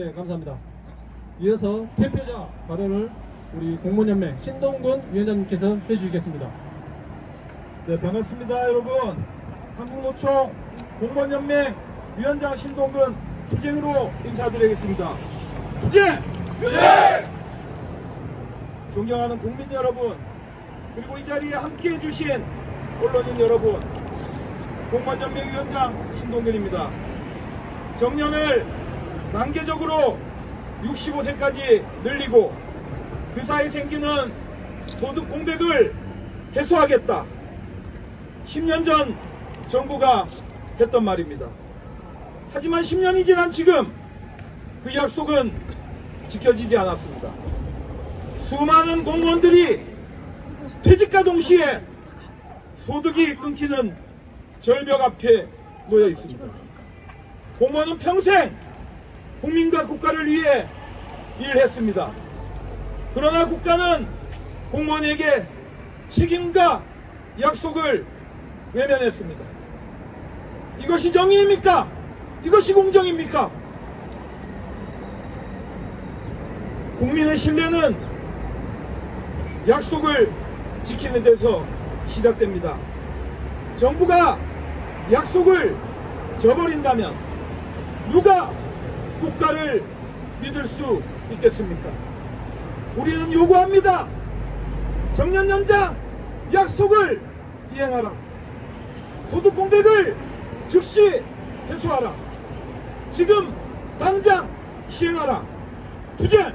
네, 감사합니다. 이어서 대표자 발언을 우리 공무연맹 신동근 위원장님께서 해주시겠습니다. 네, 반갑습니다, 여러분. 한국노총 공무원연맹 위원장 신동근 부쟁으로 인사드리겠습니다. 부쟁! 존경하는 국민 여러분, 그리고 이 자리에 함께 해 주신 언론인 여러분, 공무원연맹 위원장 신동근입니다. 정년을 단계적으로 65세까지 늘리고 그 사이에 생기는 소득 공백을 해소하겠다. 10년 전 정부가 했던 말입니다. 하지만 10년이 지난 지금 그 약속은 지켜지지 않았습니다. 수많은 공무원들이 퇴직과 동시에 소득이 끊기는 절벽 앞에 놓여 있습니다. 공무원은 평생 국민과 국가를 위해 일했습니다. 그러나 국가는 공무원에게 책임과 약속을 외면했습니다. 이것이 정의입니까? 이것이 공정입니까? 국민의 신뢰는 약속을 지키는 데서 시작됩니다. 정부가 약속을 저버린다면 누가 국가를 믿을 수 있겠습니까? 우리는 요구합니다. 정년 연장 약속을 이행하라. 소득 공백을 즉시 해소하라. 지금 당장 시행하라. 투쟁!